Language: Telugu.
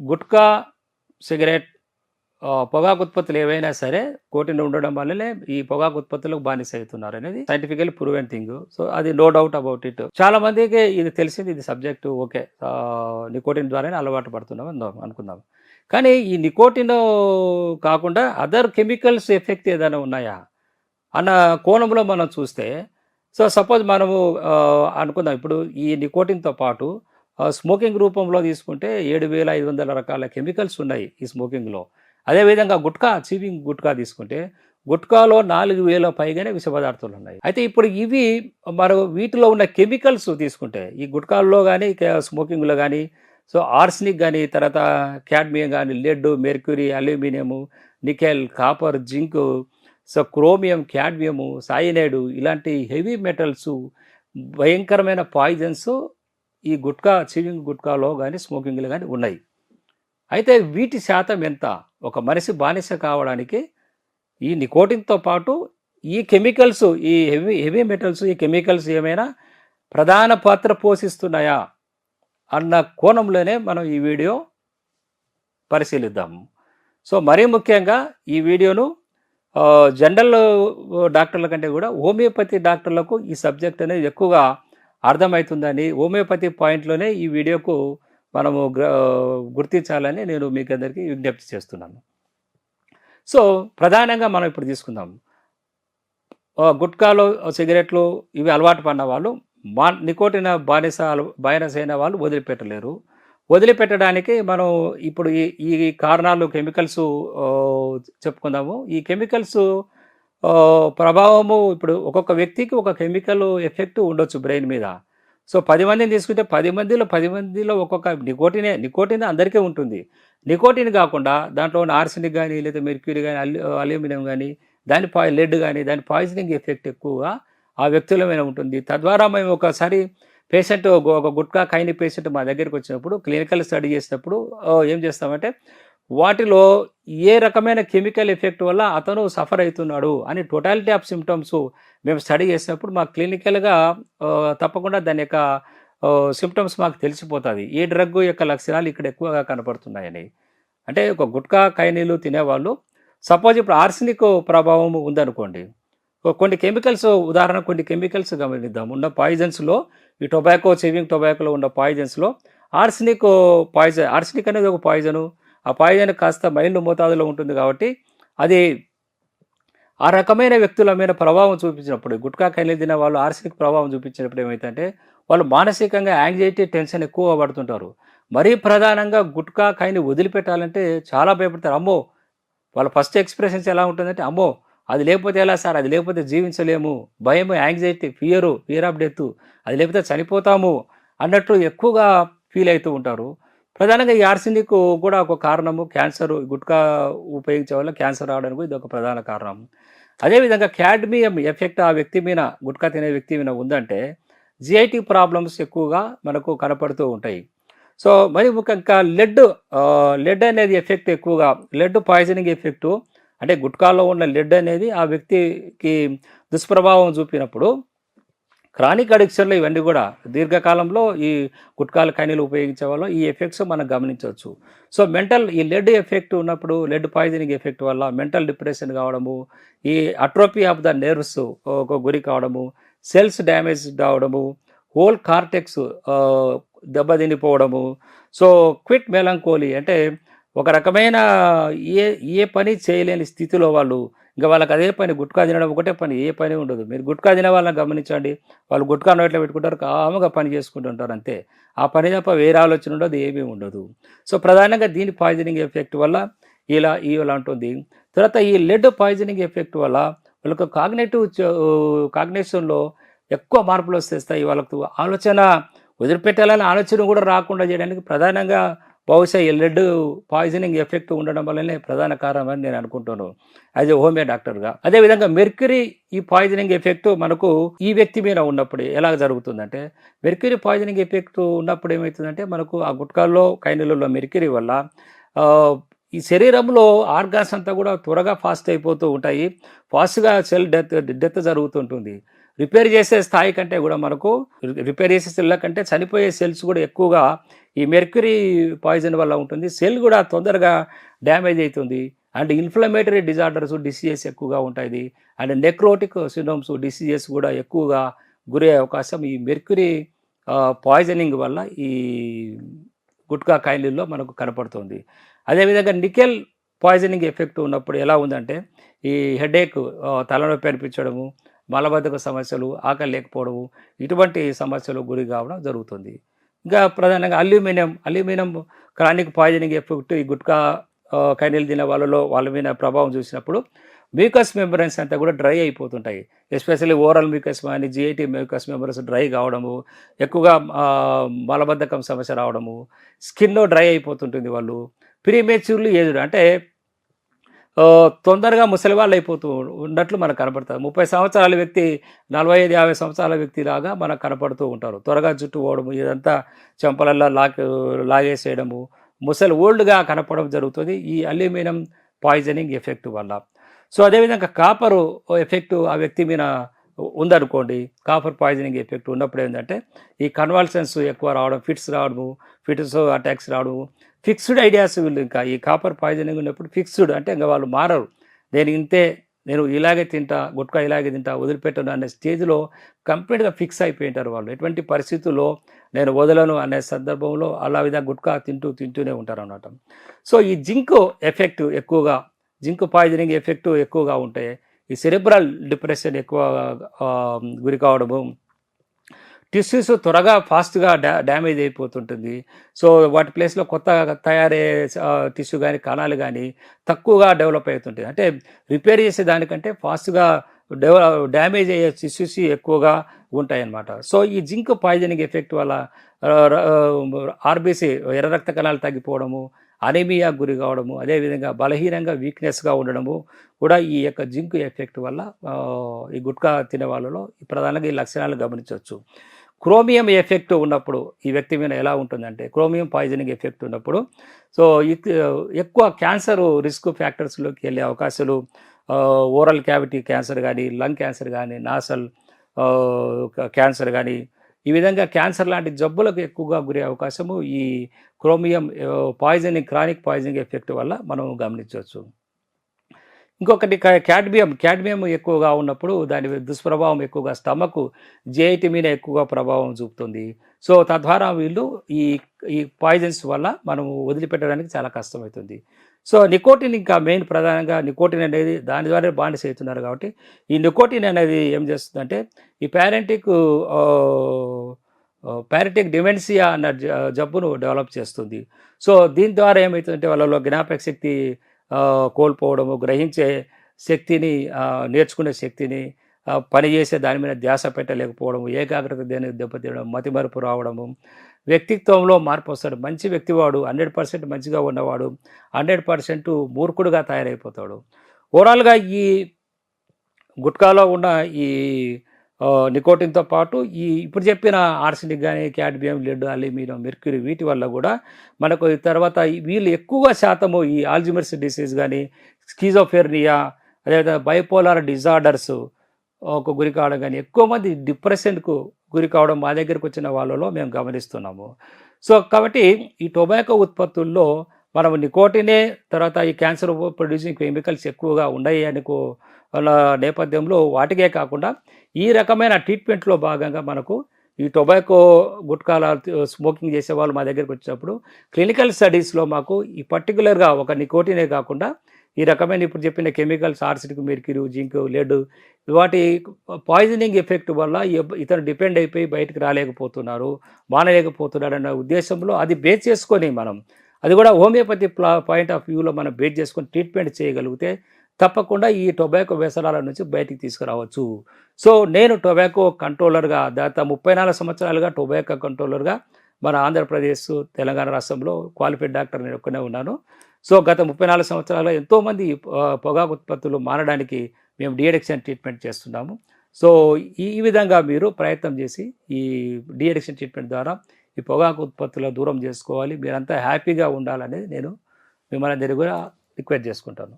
గుట్కా సిగరెట్ పొగాకు ఉత్పత్తులు ఏవైనా సరే కోటిని ఉండడం వల్లనే ఈ పొగాకు ఉత్పత్తులకు బానిస అవుతున్నారు అనేది సైంటిఫికల్ ప్రూవెన్ థింగ్ సో అది నో డౌట్ అబౌట్ ఇట్ చాలా మందికి ఇది తెలిసింది ఇది సబ్జెక్ట్ ఓకే నికోటిన్ ద్వారానే అలవాటు పడుతున్నాం అనుకుందాం. కానీ ఈ నికోటిన్ కాకుండా అదర్ కెమికల్స్ ఎఫెక్ట్ ఏదైనా ఉన్నాయా? అన్న కోణంలో మనం చూస్తే సో సపోజ్ మనము అనుకుందాం ఇప్పుడు ఈ నికోటిన్తో పాటు స్మోకింగ్ రూపంలో తీసుకుంటే ఏడు వేల ఐదు వందల రకాల కెమికల్స్ ఉన్నాయి ఈ స్మోకింగ్లో. అదేవిధంగా గుట్కా చీవింగ్ గుట్కా తీసుకుంటే గుట్కాలో నాలుగు వేల పైగానే విష పదార్థాలు ఉన్నాయి. అయితే ఇప్పుడు ఇవి మరి వీటిలో ఉన్న కెమికల్స్ తీసుకుంటే ఈ గుట్కాల్లో కానీ స్మోకింగ్లో కానీ సో ఆర్సనిక్ కానీ తర్వాత క్యాడ్మియం కానీ lead mercury aluminium nickel copper zinc so chromium cadmium cyanide ఇలాంటి హెవీ మెటల్స్ భయంకరమైన పాయిజన్స్ ఈ గుట్కా చీవింగ్ గుట్కాలో కానీ స్మోకింగ్లు కానీ ఉన్నాయి. అయితే వీటి శాతం ఎంత? ఒక మనిషి బానిస కావడానికి ఈ నికోటిన్తో పాటు ఈ కెమికల్స్ ఈ హెవీ హెవీ మెటల్స్ ఈ కెమికల్స్ ఏమైనా ప్రధాన పాత్ర పోషిస్తున్నాయా అన్న కోణంలోనే మనం ఈ వీడియో పరిశీలిద్దాము సో మరీ ముఖ్యంగా ఈ వీడియోను జనరల్ డాక్టర్ల కంటే కూడా హోమియోపతి డాక్టర్లకు ఈ సబ్జెక్ట్ అనేది ఎక్కువగా అర్థమవుతుందని హోమియోపతి పాయింట్లోనే ఈ వీడియోకు మనము గ్ర- గుర్తించాలని నేను మీకు అందరికీ విజ్ఞప్తి చేస్తున్నాను. సో ప్రధానంగా మనం ఇప్పుడు తీసుకుందాం. గుట్కాలు సిగరెట్లు ఇవి అలవాటు పడిన వాళ్ళు మా నికోటిన బానిస బానిస అయిన వాళ్ళు వదిలిపెట్టలేరు. వదిలిపెట్టడానికి మనం ఇప్పుడు ఈ ఈ కారణాలు కెమికల్స్ చెప్పుకుందాము. ఈ కెమికల్స్ ప్రభావము ఇప్పుడు ఒక్కొక్క వ్యక్తికి ఒక కెమికల్ ఎఫెక్ట్ ఉండొచ్చు బ్రెయిన్ మీద. సో పది మందిని తీసుకుంటే పది మందిలో పది మందిలో ఒక్కొక్క నికోటినే నికోటిన్ అందరికీ ఉంటుంది. నికోటిన్ కాకుండా దాంట్లో ఉన్న ఆర్సెనిక్ కానీ లేదా మెర్క్యూరీ కానీ అల్యూ అల్యూమినియం కానీ దాని పాయి లెడ్ కానీ దాని పాయిజనింగ్ ఎఫెక్ట్ ఎక్కువగా ఆ వ్యక్తుల మీద ఉంటుంది. తద్వారా మేము ఒకసారి పేషెంట్ ఒక గుట్కా కైని పేషెంట్ మా దగ్గరికి వచ్చినప్పుడు క్లినికల్ స్టడీ చేసినప్పుడు ఏం చేస్తామంటే వాటిలో ఏ రకమైన కెమికల్ ఎఫెక్ట్ వల్ల అతను సఫర్ అవుతున్నాడు అని టోటాలిటీ ఆఫ్ సిమ్టమ్స్ మేము స్టడీ చేసినప్పుడు మాకు క్లినికల్గా తప్పకుండా దాని యొక్క సిమ్టమ్స్ మాకు తెలిసిపోతుంది ఏ డ్రగ్ యొక్క లక్షణాలు ఇక్కడ ఎక్కువగా కనపడుతున్నాయని. అంటే ఒక గుట్కా కైనీలు తినేవాళ్ళు సపోజ్ ఇప్పుడు ఆర్సినిక్ ప్రభావం ఉందనుకోండి కొన్ని కెమికల్స్ ఉదాహరణ కొన్ని కెమికల్స్ గమనిద్దాం. ఉన్న పాయిజన్స్లో ఈ టొబాకో చెవింగ్ టొబాకోలో ఉన్న పాయిజన్స్లో ఆర్సినిక్ పాయిజన్ ఆర్సినిక్ అనేది ఒక పాయిజను ఆ పాయిజన్ కాస్త మైల్డ్ మోతాదులో ఉంటుంది కాబట్టి అది ఆ రకమైన వ్యక్తుల మీద ప్రభావం చూపించినప్పుడు గుట్కా కైలు తిన వాళ్ళు ఆర్సనిక్ ప్రభావం చూపించినప్పుడు ఏమైందంటే వాళ్ళు మానసికంగా యాంగ్జైటీ టెన్షన్ ఎక్కువ పడుతుంటారు. మరీ ప్రధానంగా గుట్కా కైని వదిలిపెట్టాలంటే చాలా భయపడతారు. అమ్మో వాళ్ళ ఫస్ట్ ఎక్స్ప్రెషన్స్ ఎలా ఉంటుందంటే అమ్మో అది లేకపోతే ఎలా సార్? అది లేకపోతే జీవించలేము. భయం anxiety fear fear of death అది లేకపోతే చనిపోతాము అన్నట్టు ఎక్కువగా ఫీల్ అవుతూ ఉంటారు. ప్రధానంగా ఈ ఆర్సినిక్ కూడా ఒక కారణము. క్యాన్సర్ గుట్కా ఉపయోగించే వల్ల క్యాన్సర్ రావడానికి ఇది ఒక ప్రధాన కారణం అదేవిధంగా క్యాడ్మియం ఎఫెక్ట్ ఆ వ్యక్తి మీద గుట్కా తినే వ్యక్తి మీద ఉందంటే జిఐటి ప్రాబ్లమ్స్ ఎక్కువగా మనకు కనపడుతూ ఉంటాయి. సో మరి ముఖ్యంగా లెడ్ లెడ్ అనేది ఎఫెక్ట్ ఎక్కువగా లెడ్ పాయిజనింగ్ ఎఫెక్ట్ అంటే గుట్కాలో ఉన్న లెడ్ అనేది ఆ వ్యక్తికి దుష్ప్రభావం చూపినప్పుడు క్రానిక్ అడిక్షన్లో ఇవన్నీ కూడా దీర్ఘకాలంలో ఈ గుట్కాల కైనీలు ఉపయోగించే వాళ్ళు. ఈ ఎఫెక్ట్స్ మనం గమనించవచ్చు. సో మెంటల్ ఈ లెడ్ ఎఫెక్ట్ ఉన్నప్పుడు లెడ్ పాయిజనింగ్ ఎఫెక్ట్ వల్ల మెంటల్ డిప్రెషన్ కావడము ఈ అట్రోపీ ఆఫ్ ద నెర్వ్స్ ఒక గురి కావడము సెల్స్ డ్యామేజ్ కావడము హోల్ కార్టెక్స్ దెబ్బతినిపోవడము. సో క్విట్ మెలంకోలి అంటే ఒక రకమైన ఏ ఏ పని చేయలేని స్థితిలో వాళ్ళు ఇంకా వాళ్ళకి అదే పని గుట్కా తినడం ఒకటే పని ఏ పని ఉండదు. మీరు గుట్కా తినే వాళ్ళని గమనించండి. వాళ్ళు గుట్కా నోట్లో పెట్టుకుంటారు కామగా పని చేసుకుంటుంటారు అంతే. ఆ పని తప్ప వేరే ఆలోచన ఉండదు ఏమీ ఉండదు. సో ప్రధానంగా దీని పాయిజనింగ్ ఎఫెక్ట్ వల్ల ఇలా ఇలా ఉంటుంది తర్వాత ఈ లెడ్ పాయిజనింగ్ ఎఫెక్ట్ వల్ల వాళ్ళకు కాగ్నేటివ్ కాగ్నేషన్లో ఎక్కువ మార్పులు వస్తేస్తాయి వాళ్ళకు ఆలోచన వదిలిపెట్టాలని ఆలోచన కూడా రాకుండా చేయడానికి ప్రధానంగా బహుశా ఈ లెడ్ పాయిజనింగ్ ఎఫెక్ట్ ఉండడం వల్లనే ప్రధాన కారణం అని నేను అనుకుంటున్నాను యాజ్ ఎ హోమియో డాక్టర్గా అదేవిధంగా మెర్క్యూరీ ఈ పాయిజనింగ్ ఎఫెక్ట్ మనకు ఈ వ్యక్తి మీద ఉన్నప్పుడు ఎలా జరుగుతుందంటే మెర్క్యూరీ పాయిజనింగ్ ఎఫెక్ట్ ఉన్నప్పుడు ఏమవుతుందంటే మనకు ఆ గుట్కాల్లో కైనలలో మెర్క్యూరీ వల్ల ఈ శరీరంలో ఆర్గాన్స్ అంతా కూడా త్వరగా ఫాస్ట్ అయిపోతూ ఉంటాయి. ఫాస్ట్గా సెల్ డెత్ డెత్ జరుగుతుంటుంది. రిపేర్ చేసే స్థాయి కంటే కూడా మనకు రిపేర్ చేసే సెల్ల కంటే చనిపోయే సెల్స్ కూడా ఎక్కువగా ఈ మెర్క్యూరీ పాయిజన్ వల్ల ఉంటుంది. సెల్ కూడా తొందరగా డ్యామేజ్ అవుతుంది. అండ్ ఇన్ఫ్లమేటరీ డిజార్డర్స్ డిసీజెస్ ఎక్కువగా ఉంటాయి. అండ్ నెక్రోటిక్ సినోమ్స్ డిసీజెస్ కూడా ఎక్కువగా గురయ్యే అవకాశం ఈ మెర్క్యూరీ పాయిజనింగ్ వల్ల ఈ గుట్కా కాయలీల్లో మనకు కనపడుతుంది. అదేవిధంగా నికెల్ పాయిజనింగ్ ఎఫెక్ట్ ఉన్నప్పుడు ఎలా ఉందంటే ఈ హెడేక్ తలనొప్పి అనిపించడము మలబద్ధక సమస్యలు ఆకలి లేకపోవడము ఇటువంటి సమస్యలు గురి కావడం జరుగుతుంది. ఇంకా ప్రధానంగా aluminium aluminium chronic poisoning effect ఈ గుట్కా కైనీలు తినే వాళ్ళలో వాళ్ళ మీద ప్రభావం చూసినప్పుడు మ్యూకస్ మెంబరెన్స్ అంతా కూడా డ్రై అయిపోతుంటాయి. ఎస్పెషల్లీ ఓరల్ మ్యూకస్ కానీ జిఐటి మ్యూకస్ మెంబరెన్స్ డ్రై కావడము ఎక్కువగా మలబద్ధకం సమస్య రావడము స్కిన్లో డ్రై అయిపోతుంటుంది వాళ్ళు. ప్రీమేచ్యూర్లీ ఏజ్డ్ అంటే తొందరగా ముసలి వాళ్ళు అయిపోతూ ఉన్నట్లు మనకు కనపడుతుంది ముప్పై సంవత్సరాల వ్యక్తి నలభై ఐదు యాభై సంవత్సరాల వ్యక్తి లాగా మనకు కనపడుతూ ఉంటారు. త్వరగా జుట్టు పోవడము ఇదంతా చెంపలల్లో లాక్ లాగేసేయడము ముసలి ఓల్డ్గా కనపడడం జరుగుతుంది. ఈ అల్యూమినియం పాయిజనింగ్ ఎఫెక్ట్ వల్ల. సో అదేవిధంగా కాపరు ఎఫెక్టు ఆ వ్యక్తి మీద ఉందనుకోండి కాపర్ పాయిజనింగ్ ఎఫెక్ట్ ఉన్నప్పుడు ఏంటంటే ఈ కన్వల్సన్స్ ఎక్కువ రావడం ఫిట్స్ రావడము ఫిట్స్ అటాక్స్ రావడము ఫిక్స్డ్ ఐడియాస్ వీళ్ళు ఇంకా ఈ కాపర్ పాయిజనింగ్ ఉన్నప్పుడు ఫిక్స్డ్ అంటే ఇంకా వాళ్ళు మారరు. నేను ఇంతే నేను ఇలాగే తింటా గుట్కా ఇలాగే తింటా వదిలిపెట్టను అనే స్టేజ్లో కంప్లీట్గా ఫిక్స్ అయిపోయింటారు వాళ్ళు. ఎటువంటి పరిస్థితుల్లో నేను వదలను అనే సందర్భంలో అలా విధంగా గుట్కా తింటూ తింటూనే ఉంటారు అన్నమాట సో ఈ జింక్ ఎఫెక్ట్ ఎక్కువగా జింక్ పాయిజనింగ్ ఎఫెక్ట్ ఎక్కువగా ఉంటాయి ఈ సెరిబ్రల్ డిప్రెషన్ ఎక్కువ గురి కావడము. టిష్యూస్ త్వరగా ఫాస్ట్గా డా డ్యామేజ్ అయిపోతుంటుంది. సో వాటి ప్లేస్లో కొత్త తయారయ్యే టిష్యూ కానీ కణాలు కానీ తక్కువగా డెవలప్ అవుతుంటుంది అంటే రిపేర్ చేసే దానికంటే ఫాస్ట్గా డెవలప్ డ్యామేజ్ అయ్యే టిష్యూస్ ఎక్కువగా ఉంటాయి అన్నమాట సో ఈ జింక్ పాయిజనింగ్ ఎఫెక్ట్ వల్ల ఆర్బీసీ ఎర్ర రక్త కణాలు తగ్గిపోవడము అనేమియా గురి కావడము అదేవిధంగా బలహీనంగా వీక్నెస్గా ఉండడము కూడా ఈ యొక్క జింక్ ఎఫెక్ట్ వల్ల ఈ గుట్కా తినే వాళ్ళలో ఈ ప్రధానంగా ఈ లక్షణాలు గమనించవచ్చు. క్రోమియం ఎఫెక్ట్ ఉన్నప్పుడు ఈ వ్యక్తి మీద ఎలా ఉంటుందంటే క్రోమియం పాయిజనింగ్ ఎఫెక్ట్ ఉన్నప్పుడు సో ఎక్కువ క్యాన్సర్ రిస్క్ ఫ్యాక్టర్స్లోకి వెళ్ళే అవకాశాలు ఓరల్ క్యావిటీ క్యాన్సర్ కానీ లంగ్ క్యాన్సర్ కానీ నాసల్ క్యాన్సర్ కానీ ఈ విధంగా క్యాన్సర్ లాంటి జబ్బులకు ఎక్కువగా గురే అవకాశము ఈ chromium poisoning chronic poisoning effect వల్ల మనం గమనించవచ్చు. ఇంకొకటి క్యాడ్మియం క్యాడ్మియం ఎక్కువగా ఉన్నప్పుడు దాని దుష్ప్రభావం ఎక్కువగా స్టమక్ జేఐటి మీద ఎక్కువగా ప్రభావం చూపుతుంది. సో తద్వారా వీళ్ళు ఈ ఈ పాయిజన్స్ వల్ల మనం వదిలిపెట్టడానికి చాలా కష్టమవుతుంది. సో నికోటిన్ ఇంకా మెయిన్ ప్రధానంగా నికోటిన్ అనేది దాని ద్వారా బాండ్స్ అవుతున్నారు కాబట్టి ఈ నికోటిన్ అనేది ఏం చేస్తుందంటే ఈ ప్యారెంటిక్ ప్యారెంటిక్ డిమెన్సియా అన్న జ- జబ్బును డెవలప్ చేస్తుంది. సో దీని ద్వారా ఏమవుతుందంటే వాళ్ళలో జ్ఞాపక శక్తి కోల్పోవడము గ్రహించే శక్తిని నేర్చుకునే శక్తిని పని చేసే దాని మీద ధ్యాస పెట్టలేకపోవడము ఏకాగ్రత దేని దెబ్బతీయడం మతిమరుపు రావడము వ్యక్తిత్వంలో మార్పు వస్తాడు. మంచి వ్యక్తివాడు హండ్రెడ్ పర్సెంట్ మంచిగా ఉన్నవాడు హండ్రెడ్ పర్సెంట్ మూర్ఖుడుగా తయారైపోతాడు. ఓవరాల్గా ఈ గుట్కాలో ఉన్న ఈ నికోటిన్తో పాటు ఈ ఇప్పుడు చెప్పిన ఆర్సినిక్ కానీ క్యాడ్బియం లెడ్ అల్యూమినియం మెర్క్యూరీ వీటి వల్ల కూడా మనకు తర్వాత వీళ్ళు ఎక్కువ శాతము ఈ ఆల్జిమర్స్ డిసీజ్ కానీ స్కీజోఫెర్నియా అదేవిధంగా బైపోలార్ డిజార్డర్స్ ఒక గురి కావడం కానీ ఎక్కువ మంది డిప్రెషన్కు గురి కావడం మా దగ్గరకు వచ్చిన వాళ్ళలో మేము గమనిస్తున్నాము. సో కాబట్టి ఈ టొబాకో ఉత్పత్తుల్లో మనం నికోటినే తర్వాత ఈ క్యాన్సర్ ప్రొడ్యూసింగ్ కెమికల్స్ ఎక్కువగా ఉన్నాయి అనుకో నేపథ్యంలో వాటికే కాకుండా ఈ రకమైన ట్రీట్మెంట్లో భాగంగా మనకు ఈ టొబాకో గుట్కాల స్మోకింగ్ చేసే వాళ్ళు మా దగ్గరికి వచ్చినప్పుడు క్లినికల్ స్టడీస్లో మాకు ఈ పర్టికులర్గా ఒక నికోటినే కాకుండా ఈ రకమైన ఇప్పుడు చెప్పిన కెమికల్స్ ఆర్సిటిక్ మెర్క్యూరీ జింక్ లెడ్ వాటి పాయిజనింగ్ ఎఫెక్ట్ వల్ల ఇతను డిపెండ్ అయిపోయి బయటకు రాలేకపోతున్నారు మానలేకపోతున్నాడు అన్న ఉద్దేశంలో అది బేస్ చేసుకొని మనం అది కూడా హోమియోపతి పాయింట్ ఆఫ్ వ్యూలో మనం బేస్ చేసుకొని ట్రీట్మెంట్ చేయగలిగితే తప్పకుండా ఈ టొబాకో వ్యసనాల నుంచి బయటికి తీసుకురావచ్చు. సో నేను టొబాకో కంట్రోలర్గా దాదాపు ముప్పై నాలుగు సంవత్సరాలుగా టొబాకో కంట్రోలర్గా మన ఆంధ్రప్రదేశ్ తెలంగాణ రాష్ట్రంలో క్వాలిఫైడ్ డాక్టర్ నేను ఒక్కనే ఉన్నాను. సో గత ముప్పై నాలుగు సంవత్సరాలుగా ఎంతోమంది పొగాకు ఉత్పత్తులు మారడానికి మేము డిఎడిక్షన్ ట్రీట్మెంట్ చేస్తున్నాము. సో ఈ విధంగా మీరు ప్రయత్నం చేసి ఈ డిఎడిక్షన్ ట్రీట్మెంట్ ద్వారా ఈ పొగాకు ఉత్పత్తుల దూరం చేసుకోవాలి. మీరంతా హ్యాపీగా ఉండాలనేది నేను మిమ్మల్ని దగ్గర కూడా రిక్వెస్ట్ చేసుకుంటాను.